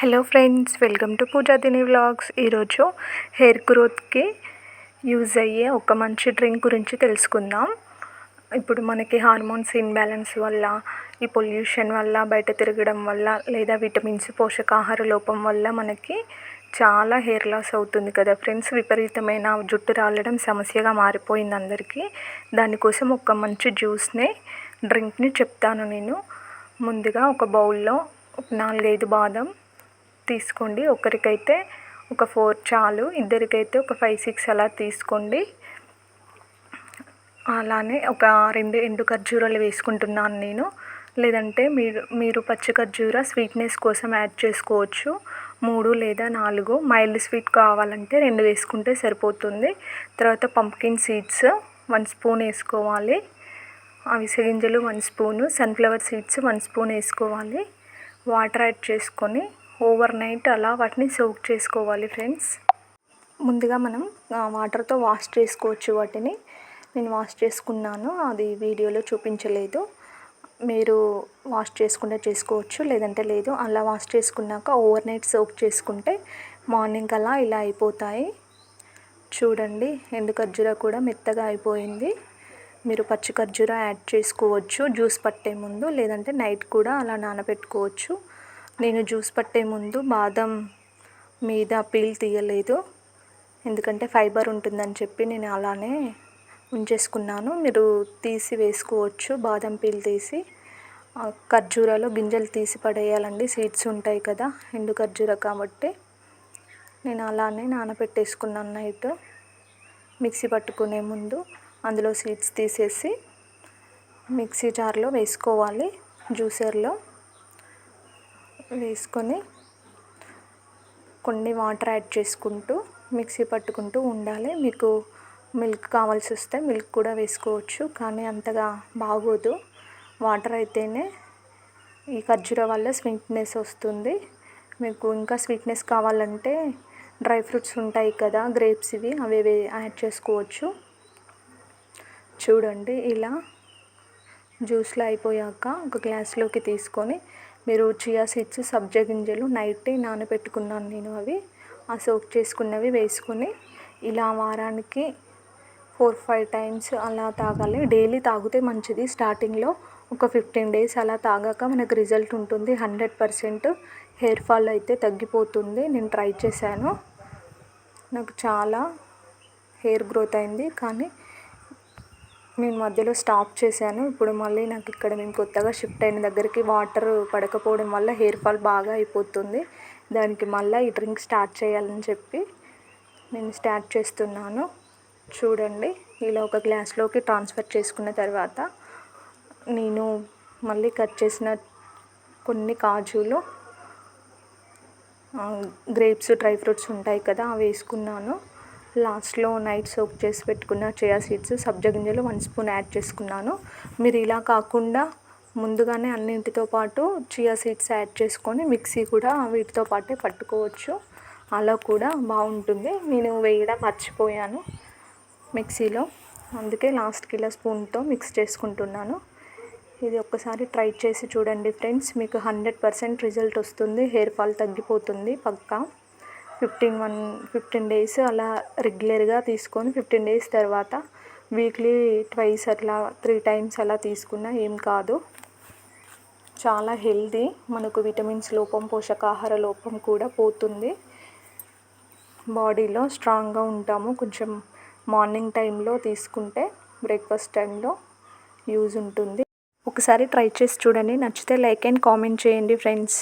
Hello friends welcome to Pooja దిని vlogs. ఈరోజు hair గ్రోత్కి use అయ్యే ఒక మంచి డ్రింక్ గురించి తెలుసుకుందాం. ఇప్పుడు మనకి హార్మోన్స్ ఇన్బ్యాలెన్స్ వల్ల ఈ పొల్యూషన్ వల్ల బయట తిరగడం వల్ల లేదా విటమిన్స్ పోషకాహార లోపం వల్ల మనకి చాలా హెయిర్ లాస్ అవుతుంది కదా ఫ్రెండ్స్. విపరీతమైన జుట్టు రాలడం సమస్యగా మారిపోయింది అందరికీ. దానికోసం ఒక మంచి జ్యూస్ని డ్రింక్ని చెప్తాను నేను. ముందుగా ఒక బౌల్లో నాలుగైదు బాదం తీసుకోండి. ఒకరికైతే ఒక ఫోర్ చాలు ఇద్దరికైతే ఒక ఫైవ్ సిక్స్ అలా తీసుకోండి. అలానే ఒక రెండు ఎండు ఖర్జూరాలు వేసుకుంటున్నాను నేను. లేదంటే మీరు మీరు పచ్చి ఖర్జూర స్వీట్నెస్ కోసం యాడ్ చేసుకోవచ్చు. మూడు లేదా నాలుగు. మైల్డ్ స్వీట్ కావాలంటే రెండు వేసుకుంటే సరిపోతుంది. తర్వాత పంప్కిన్ సీడ్స్ వన్ స్పూన్ వేసుకోవాలి. అవిసె గింజలు one spoon. Sunflower seeds one spoon వేసుకోవాలి. వాటర్ యాడ్ చేసుకొని ఓవర్ నైట్ అలా వాటిని సోక్ చేసుకోవాలి ఫ్రెండ్స్. ముందుగా మనం వాటర్తో వాష్ చేసుకోవచ్చు వాటిని. నేను వాష్ చేసుకున్నాను అది వీడియోలో చూపించలేదు. మీరు వాష్ చేసుకుంటే చేసుకోవచ్చు లేదంటే లేదు. అలా వాష్ చేసుకున్నాక ఓవర్ నైట్ సోక్ చేసుకుంటే మార్నింగ్ అలా ఇలా అయిపోతాయి. చూడండి ఎండు ఖర్జూర కూడా మెత్తగా అయిపోయింది. మీరు పచ్చి ఖర్జూర యాడ్ చేసుకోవచ్చు జ్యూస్ పట్టే ముందు లేదంటే నైట్ కూడా అలా నానబెట్టుకోవచ్చు. నేను జ్యూస్ పట్టే ముందు బాదం మీద పీల్ తీయలేదు. ఎందుకంటే ఫైబర్ ఉంటుందని చెప్పి నేను అలానే ఉంచేసుకున్నాను. మీరు తీసి వేసుకోవచ్చు. బాదం పీల్ తీసి ఖర్జూరాలో గింజలు తీసి పడేయాలండి. సీడ్స్ ఉంటాయి కదా ఎండు ఖర్జూర కాబట్టి. నేను అలానే నానబెట్టేసుకున్నాను నైట్. మిక్సీ పట్టుకునే ముందు అందులో సీడ్స్ తీసేసి మిక్సీ జార్లో వేసుకోవాలి. జ్యూసర్లో వేసుకొని కొన్ని వాటర్ యాడ్ చేసుకుంటూ మిక్సీ పట్టుకుంటూ ఉండాలి. మీకు మిల్క్ కావాల్సి వస్తే మిల్క్ కూడా వేసుకోవచ్చు కానీ అంతగా బాగోదు. వాటర్ అయితేనే ఈ ఖర్జూర వల్ల స్వీట్నెస్ వస్తుంది. మీకు ఇంకా స్వీట్నెస్ కావాలంటే డ్రై ఫ్రూట్స్ ఉంటాయి కదా గ్రేప్స్ ఇవి అవి యాడ్ చేసుకోవచ్చు. చూడండి ఇలా జ్యూస్లో అయిపోయాక ఒక గ్లాస్లోకి తీసుకొని మీరు చియా సీడ్స్ సబ్జా గింజలు నైటే నానబెట్టుకున్నాను నేను అవి. ఆ సోక్ చేసుకున్నవి వేసుకొని ఇలా వారానికి ఫోర్ ఫైవ్ టైమ్స్ అలా తాగాలి. డైలీ తాగితే మంచిది. స్టార్టింగ్లో ఒక ఫిఫ్టీన్ డేస్ అలా తాగాక మనకు రిజల్ట్ ఉంటుంది. హండ్రెడ్ పర్సెంట్ హెయిర్ ఫాల్ అయితే తగ్గిపోతుంది. నేను ట్రై చేశాను. నాకు చాలా హెయిర్ గ్రోత్ అయింది. కానీ నేను మధ్యలో స్టాప్ చేశాను. ఇప్పుడు మళ్ళీ నాకు ఇక్కడ మేము కొత్తగా షిఫ్ట్ అయిన దగ్గరికి వాటర్ పడకపోవడం వల్ల హెయిర్ ఫాల్ బాగా అయిపోతుంది. దానికి మళ్ళీ ఈ డ్రింక్ స్టార్ట్ చేయాలని చెప్పి నేను స్టార్ట్ చేస్తున్నాను. చూడండి ఇలా ఒక గ్లాస్లోకి ట్రాన్స్ఫర్ చేసుకున్న తర్వాత నేను మళ్ళీ కట్ చేసిన కొన్ని కాజులు గ్రేప్స్ డ్రై ఫ్రూట్స్ ఉంటాయి కదా అవి వేసుకున్నాను. లాస్ట్లో నైట్ సోక్ చేసి పెట్టుకున్న చియా సీడ్స్ సబ్జా గింజలు వన్ స్పూన్ యాడ్ చేసుకున్నాను. మీరు ఇలా కాకుండా ముందుగానే అన్నింటితో పాటు చియా సీడ్స్ యాడ్ చేసుకొని మిక్సీ కూడా వీటితో పాటే పట్టుకోవచ్చు. అలా కూడా బాగుంటుంది. నేను వేయడం మర్చిపోయాను మిక్సీలో. అందుకే లాస్ట్కి ఇలా స్పూన్తో మిక్స్ చేసుకుంటున్నాను. ఇది ఒక్కసారి ట్రై చేసి చూడండి ఫ్రెండ్స్. మీకు హండ్రెడ్ పర్సెంట్ రిజల్ట్ వస్తుంది. హెయిర్ ఫాల్ తగ్గిపోతుంది పక్కా. ఫిఫ్టీన్ వన్ ఫిఫ్టీన్ డేస్ అలా రెగ్యులర్గా తీసుకొని ఫిఫ్టీన్ డేస్ తర్వాత వీక్లీ ట్వైస్ అట్లా త్రీ టైమ్స్ అలా తీసుకున్నా ఏం కాదు. చాలా హెల్దీ మనకు విటమిన్స్ లోపం పోషకాహార లోపం కూడా పోతుంది. బాడీలో స్ట్రాంగ్గా ఉంటాము. కొంచెం మార్నింగ్ టైంలో తీసుకుంటే బ్రేక్ఫాస్ట్ టైంలో యూజ్ ఉంటుంది. ఒకసారి ట్రై చేసి చూడండి. నచ్చితే లైక్ అండ్ కామెంట్ చేయండి ఫ్రెండ్స్.